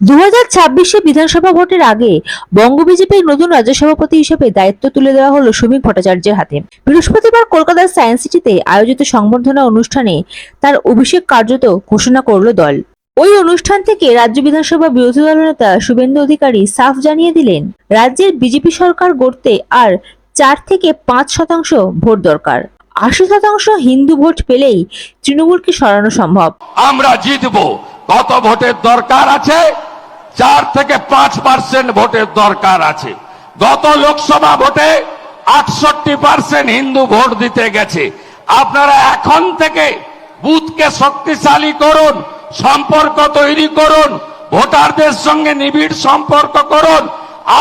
দু হাজার ছাব্বিশে বিধানসভা ভোটের আগে বঙ্গ বিজেপির নতুন রাজ্য সভাপতি হিসেবে দায়িত্ব তুলে দেওয়া হলো সুমিক ভট্টাচার্যের হাতে। বৃহস্পতিবার কলকাতার সায়েন্স সিটিতে আয়োজিত সংবর্ধনা অনুষ্ঠানে তার অভিষেক কার্যত ঘোষণা করল দল। ওই অনুষ্ঠান থেকে রাজ্য বিধানসভা বিরোধী দল নেতা শুভেন্দু অধিকারী সাফ জানিয়ে দিলেন, রাজ্যের বিজেপি সরকার গড়তে আর চার থেকে পাঁচ শতাংশ ভোট দরকার। আশি শতাংশ হিন্দু ভোট পেলেই তৃণমূলকে সরানো সম্ভব। আমরা জিতব। কত ভোটের দরকার আছে? চার থেকে পাঁচ পার্সেন্ট ভোটের দরকার আছে। গত লোকসভা ভোটে আটষট্টি পার্সেন্ট হিন্দু ভোট দিতে গেছে। আপনারা এখন থেকে বুথকে শক্তিশালী করুন, সম্পর্ক তৈরি করুন, ভোটারদের সঙ্গে নিবিড় সম্পর্ক করুন।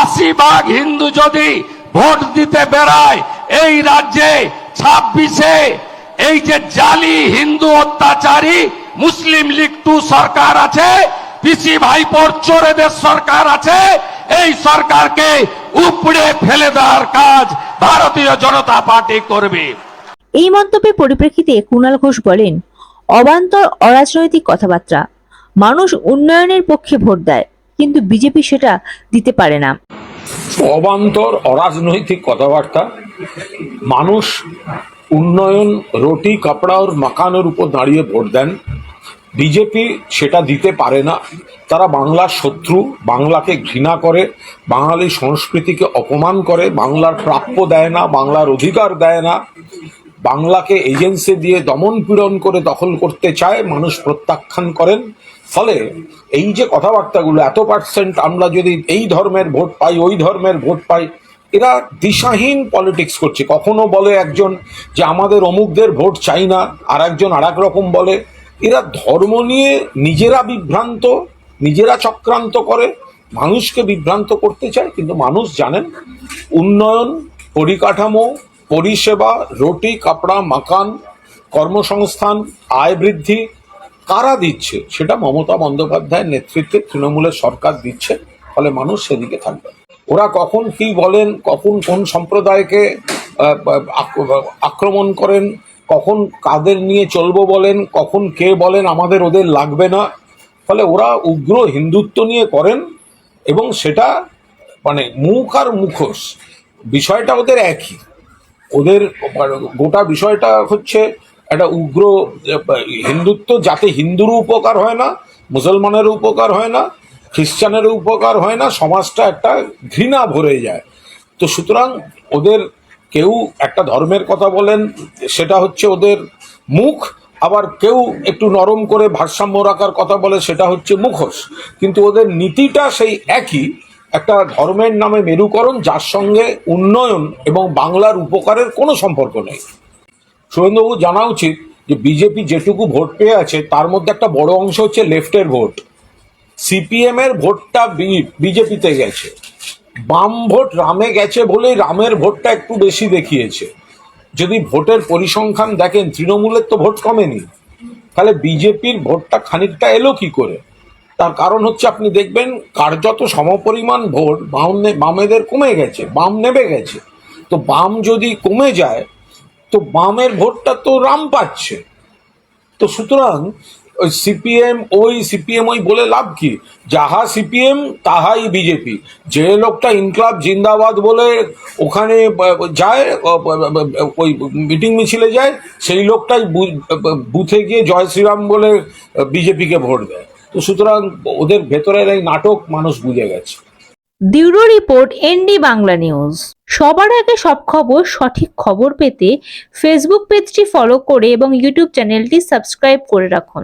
আশি ভাগ হিন্দু যদি ভোট দিতে বেড়ায়, এই রাজ্যে ছাব্বিশে এই যে জালি হিন্দু অত্যাচারী, মুসলিম লীগ টু সরকার আছে পিসি ভাইপোর চোরেদের সরকার আছে এই সরকারকে উপড়ে ফেলে দেওয়ার কাজ ভারতীয় জনতা পার্টি করবে। এই মন্তব্যের পরিপ্রেক্ষিতে কুণাল ঘোষ বলেন অবান্তর অরাজনৈতিক কথাবার্তা মানুষ উন্নয়নের পক্ষে ভোট দেয় কিন্তু বিজেপি সেটা দিতে পারে না। অবান্তর অরাজনৈতিক কথাবার্তা মানুষ উন্নয়ন রুটি কাপড়া ওর মাকানের উপর দাঁড়িয়ে ভোট দেন বিজেপি সেটা দিতে পারে না। তারা বাংলার শত্রু, বাংলাকে ঘৃণা করে, বাঙালি সংস্কৃতিকে অপমান করে, বাংলার প্রাপ্য দেয় না, বাংলার অধিকার দেয় না। বাংলাকে এজেন্সি দিয়ে দমন পীড়ন করে দখল করতে চায়, মানুষ প্রত্যাখ্যান করেন। ফলে এই যে কথাবার্তাগুলো, এত পার্সেন্ট আমরা যদি এই ধর্মের ভোট পাই, ওই ধর্মের ভোট পাই, এরা দিশাহীন পলিটিক্স করছে। কখনো বলে একজন যে আমাদের অমুকদের ভোট চাই না আর একজন আর রকম বলে। এরা ধর্ম নিয়ে নিজেরা বিভ্রান্ত, নিজেরা চক্রান্ত করে, মানুষকে বিভ্রান্ত করতে চায়, কিন্তু মানুষ জানেন, উন্নয়ন, পরিকাঠামো, পরিষেবা, রুটি, কাপড়া, মাকান, কর্মসংস্থান, আয় বৃদ্ধি কারা দিচ্ছে? সেটা মমতা বন্দ্যোপাধ্যায়ের নেতৃত্বে তৃণমূলের সরকার দিচ্ছে, ফলে মানুষ সেদিকে থাকবে। ওরা কখন কি বলেন, কখন কোন সম্প্রদায়কে আক্রমণ করেন কখন কাদের নিয়ে চলবো বলেন, কখন কে বলেন, আমাদের ওদের লাগবে না। ফলে ওরা উগ্র হিন্দুত্ব নিয়ে করেন এবং সেটা মানে মুখ আর মুখোশ, বিষয়টা ওদের একই। ওদের গোটা বিষয়টা হচ্ছে একটা উগ্র, হিন্দুত্ব যাতে হিন্দুরও উপকার হয় না, মুসলমানেরও উপকার হয় না, খ্রিস্টানেরও উপকার হয় না, সমাজটা একটা ঘৃণা ভরে যায়। তো সুতরাং ওদের কেউ একটা ধর্মের কথা বলেন, সেটা হচ্ছে ওদের মুখ, আবার কেউ একটু নরম করে ভারসাম্য রাখার কথা বলে, সেটা হচ্ছে মুখোশ। কিন্তু ওদের নীতিটা সেই একই, একটা ধর্মের নামে মেরুকরণ, যার সঙ্গে উন্নয়ন এবং বাংলার উপকারের কোনো সম্পর্ক নেই। সুরেন্দ্রবাবু, জানা উচিত যে বিজেপি যেটুকু ভোট পেয়ে আছে, তার মধ্যে একটা বড় অংশ হচ্ছে লেফটের ভোট। সিপিএম এর ভোটটা বিজেপিতে গেছে। বাম ভোট রামে গেছে বলেই রামের ভোটটা একটু বেশি দেখিয়েছে। যদি ভোটের পরিসংখ্যান দেখেন, তৃণমূলের তো ভোট কমেনি। তাহলে বিজেপির ভোটটা খানিকটা এলো কি করে? তার কারণ হচ্ছে আপনি দেখবেন কার্যত সমপরিমাণ ভোট বাম বামেদের কমে গেছে, বাম নেবে গেছে। তো বাম যদি কমে যায়, তো বামের ভোটটা তো রাম পাচ্ছে। তো সুতরাং ওই সিপিএম ওই সিপিএম ওই বলে লাভ কি? যাহা সিপিএম, তাহাই বিজেপি। যে লোকটা ইনকলাব জিন্দাবাদ বলে ওখানে যায় ওই মিটিং মিছিলে যায়, সেই লোকটাই বুথে গিয়ে জয় শ্রীরাম বলে বিজেপিকে ভোট দেয়। তো সুতরাং ওদের ভেতরের এই নাটক মানুষ বুঝে গেছে। Bureau report, ND Bangla news. সবার আগে সব খবর, সঠিক খবর পেতে ফেসবুক পেজটি ফলো করে এবং ইউটিউব চ্যানেলটি সাবস্ক্রাইব করে রাখুন।